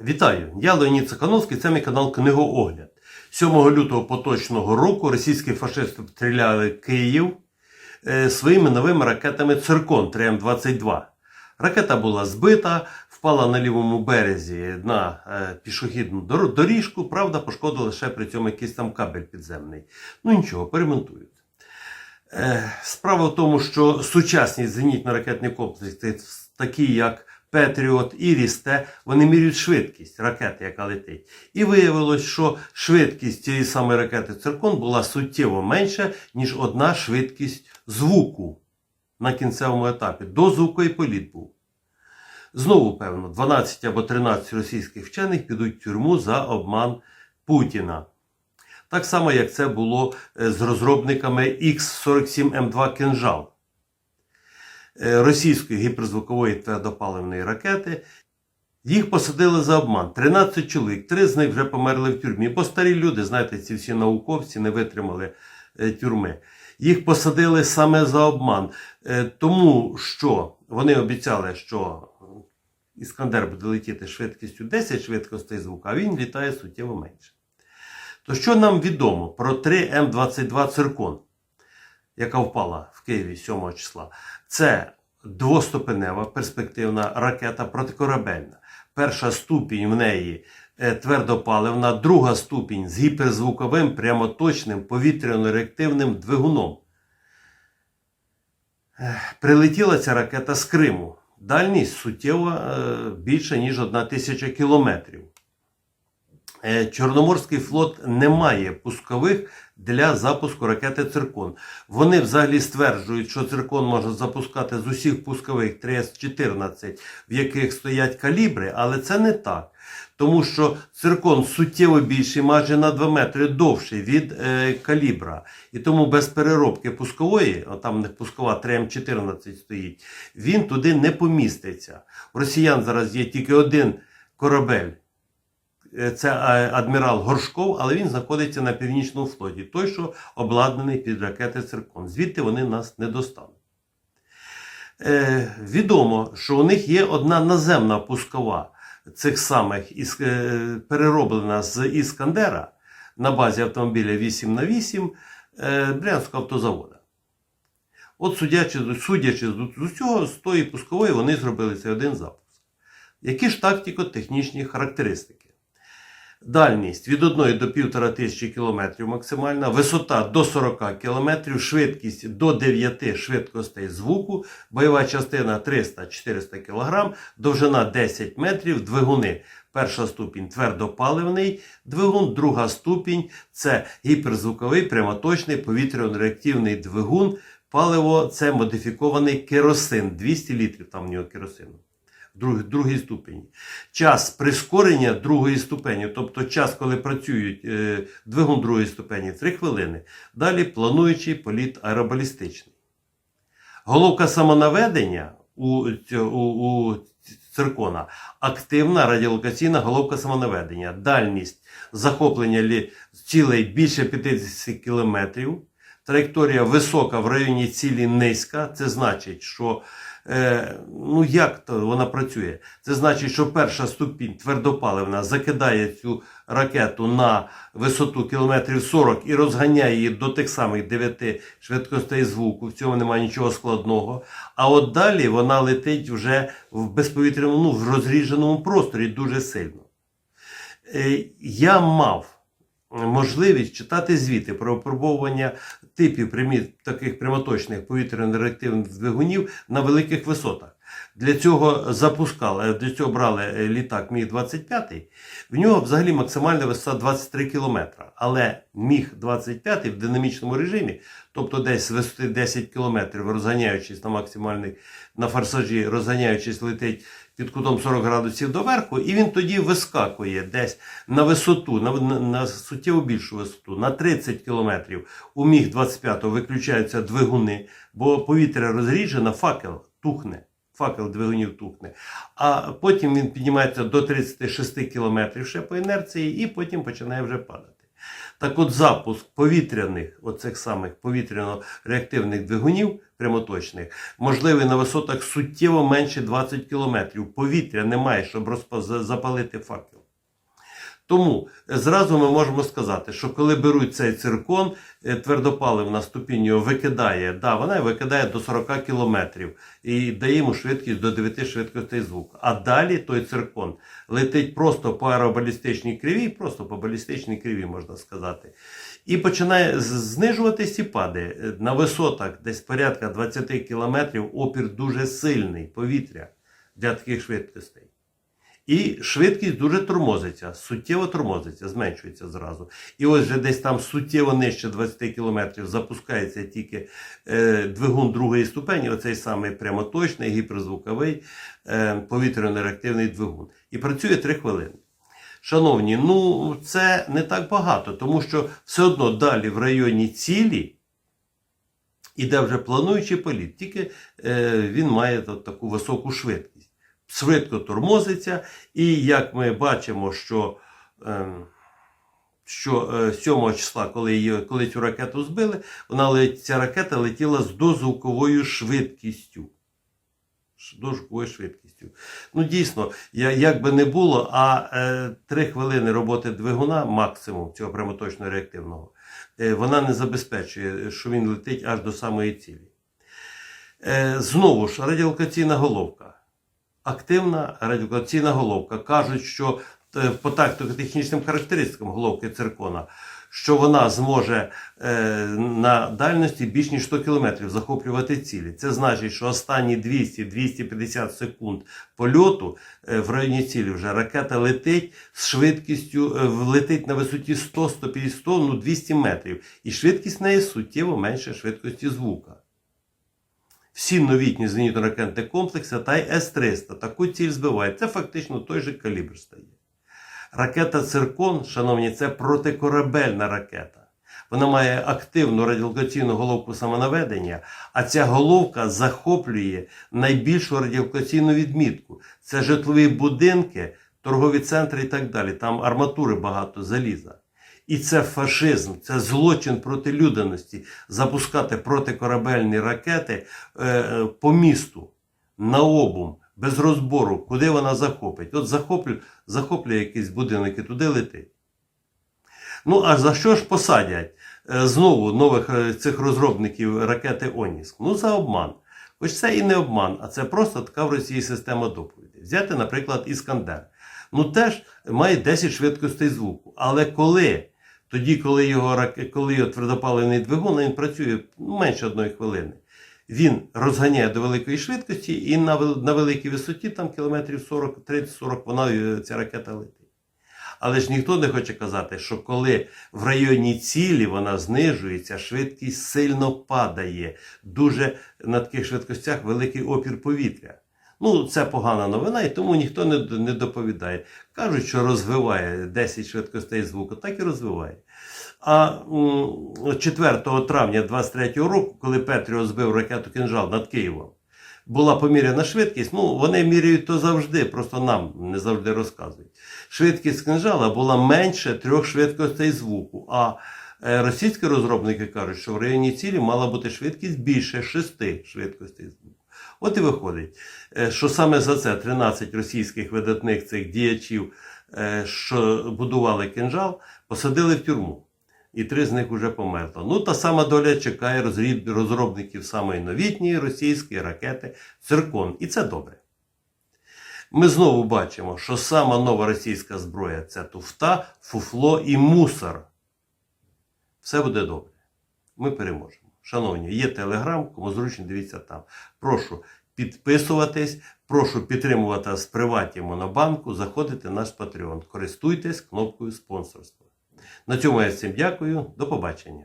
Вітаю! Я Леонід Цикановський, це мій канал Книгоогляд. 7 лютого поточного року російські фашисти обстріляли Київ е, своїми новими ракетами Циркон 3М22. Ракета була збита, впала на лівому березі на е, пішохідну доріжку, правда, пошкодила лише при цьому якийсь там кабель підземний. Ну нічого, перемонтують. Е, Справа в тому, що сучасні зенітно-ракетні комплекси, такі як Петріот і Рісте, вони міряють швидкість ракети, яка летить. І виявилось, що швидкість цієї самої ракети Циркон була суттєво менша, ніж одна швидкість звуку на кінцевому етапі. До звуку і політ був. Знову, певно, 12 або 13 російських вчених підуть в тюрму за обман Путіна. Так само, як це було е, з розробниками X-47М2 «Кинжал» е, російської гіперзвукової твердопаливної ракети. Їх посадили за обман. 13 чоловік, три з них вже померли в тюрмі. Бо старі люди, знаєте, ці всі науковці не витримали е, тюрми. Їх посадили саме за обман, е, тому що вони обіцяли, що Іскандер буде летіти швидкістю 10 швидкостей звука, а він літає суттєво менше. То що нам відомо про 3М22 циркон, яка впала в Києві 7 числа? Це двоступенева перспективна ракета протикорабельна. Перша ступінь в неї е, твердопаливна, друга ступінь з гіперзвуковим прямоточним повітряно-реактивним двигуном. Прилетіла ця ракета з Криму. Дальність суттєво е, більша, ніж одна тисяча кілометрів. Е, Чорноморський флот не має пускових для запуску ракети Циркон. Вони взагалі стверджують, що циркон можна запускати з усіх пускових 3С-14, в яких стоять калібри, але це не так. Тому що циркон суттєво більший, майже на 2 метри довший від е, калібра. І тому без переробки пускової, а там них пускова 3М14 стоїть, він туди не поміститься. У росіян зараз є тільки один корабель. Е, Це е, адмірал Горшков, але він знаходиться на північному флоті, той, що обладнаний під ракети Циркон. Звідти вони нас не достануть. Е, відомо, що у них є одна наземна пускова цих самих із- е, перероблена з Іскандера на базі автомобіля 8х8 е, Брянського автозавода. От судячи, судячи з усього, з тої пускової вони зробили цей один запуск. Які ж тактико-технічні характеристики? Дальність від 1 до 1,5 тисячі кілометрів максимальна, висота до 40 кілометрів, швидкість до 9 швидкостей звуку, бойова частина 300-400 кг, довжина 10 метрів, двигуни. Перша ступінь твердопаливний двигун, друга ступінь це гіперзвуковий прямоточний повітряно-реактивний двигун. Паливо це модифікований керосин, 200 літрів там в нього керосину друг, другій ступені. Час прискорення другої ступені, тобто час, коли працюють е, двигун другої ступені, 3 хвилини. Далі плануючий політ аеробалістичний. Головка самонаведення у, у, у циркона активна радіолокаційна головка самонаведення. Дальність захоплення цілей більше 50 кілометрів. Траєкторія висока в районі цілі низька. Це значить, що ну як то вона працює? Це значить, що перша ступінь твердопаливна закидає цю ракету на висоту кілометрів 40 і розганяє її до тих самих 9 швидкостей звуку. В цьому немає нічого складного. А от далі вона летить вже в безповітряному, ну, в розріженому просторі дуже сильно. Е, я мав можливість читати звіти про випробовування типів приміт таких прямоточних повітряно-реактивних двигунів на великих висотах. Для цього запускали, для цього брали е, літак Міг-25. В нього взагалі максимальна висота 23 км. Але Міг-25 в динамічному режимі, тобто десь з висоти 10 км, розганяючись на максимальний на форсажі, розганяючись, летить під кутом 40 градусів доверху, і він тоді вискакує десь на висоту, на, на, на суттєво більшу висоту, на 30 кілометрів. У Міг-25 виключаються двигуни, бо повітря розріджено, факел тухне. Факел двигунів тухне. А потім він піднімається до 36 кілометрів ще по інерції, і потім починає вже падати. Так от запуск повітряних, оцих самих повітряно-реактивних двигунів прямоточних, можливий на висотах суттєво менше 20 км. Повітря немає, щоб запалити факел. Тому е, зразу ми можемо сказати, що коли беруть цей циркон, е, твердопаливна ступінь його викидає, да, вона викидає до 40 км і дає йому швидкість до 9 швидкостей звуку. А далі той циркон летить просто по аеробалістичній криві, просто по балістичній криві, можна сказати. І починає знижуватись і падає. Е, На висотах десь порядка 20 км опір дуже сильний повітря для таких швидкостей. І швидкість дуже тормозиться, суттєво тормозиться, зменшується зразу. І ось вже десь там суттєво нижче 20 км запускається тільки е, двигун другої ступені, оцей самий прямоточний, гіперзвуковий е, повітряно-реактивний двигун. І працює 3 хвилини. Шановні, ну це не так багато, тому що все одно далі в районі цілі іде вже плануючий політ, тільки е, він має от таку високу швидкість. Швидко тормозиться, і як ми бачимо, що, е, що е, 7 числа, коли, її, коли цю ракету збили, вона, ця ракета летіла з дозвуковою швидкістю. Дозвуковою швидкістю. Ну, дійсно, я, як би не було, а е, 3 хвилини роботи двигуна, максимум цього прямоточного реактивного, е, вона не забезпечує, що він летить аж до самої цілі. Е, знову ж, радіолокаційна головка. Активна радіолокаційна головка. Кажуть, що е, по тактико-технічним характеристикам головки циркона, що вона зможе е, на дальності більш ніж 100 км захоплювати цілі. Це значить, що останні 200-250 секунд польоту е, в районі цілі вже ракета летить з швидкістю, е, летить на висоті 100-150, ну 200 метрів. І швидкість неї суттєво менше швидкості звука. Всі новітні зенітно-ракетні комплекси та й С-300 таку ціль збивають. Це фактично той же калібр стає. Ракета Циркон, шановні, це протикорабельна ракета. Вона має активну радіолокаційну головку самонаведення, а ця головка захоплює найбільшу радіолокаційну відмітку. Це житлові будинки, торгові центри і так далі. Там арматури багато заліза. І це фашизм, це злочин проти людяності запускати протикорабельні ракети е, е, по місту на обум, без розбору, куди вона захопить. От захоплю, захоплює якийсь будинок і туди летить. Ну, а за що ж посадять е, знову нових е, цих розробників ракети Оніск? Ну, за обман. Хоч це і не обман, а це просто така в Росії система доповідей. Взяти, наприклад, Іскандер. Ну, теж має 10 швидкостей звуку. Але коли? Тоді, коли його, коли його твердопаливний двигун, він працює менше одної хвилини. Він розганяє до великої швидкості і на, на великій висоті, там кілометрів 40, 30-40, вона е, ця ракета летить. Але ж ніхто не хоче казати, що коли в районі цілі вона знижується, швидкість сильно падає. Дуже на таких швидкостях великий опір повітря. Ну, це погана новина, і тому ніхто не, не доповідає. Кажуть, що розвиває 10 швидкостей звуку, так і розвиває. А 4 травня 23 року, коли Петріо збив ракету «Кинжал» над Києвом, була поміряна швидкість. Ну, вони міряють то завжди, просто нам не завжди розказують. Швидкість кинжала була менше трьох швидкостей звуку. А е, російські розробники кажуть, що в районі цілі мала бути швидкість більше шести швидкостей звуку. От і виходить, е, що саме за це 13 російських видатних цих діячів, е, що будували кинжал, посадили в тюрму. І три з них вже померло. Ну, та сама доля чекає розробників самої новітньої російської ракети Циркон. І це добре. Ми знову бачимо, що сама нова російська зброя це туфта, фуфло і мусор. Все буде добре. Ми переможемо. Шановні, є телеграм, кому зручно дивіться там. Прошу підписуватись, прошу підтримувати з приваті Монобанку, заходити в наш Patreon. Користуйтесь кнопкою спонсорства. На цьому я всім дякую. До побачення.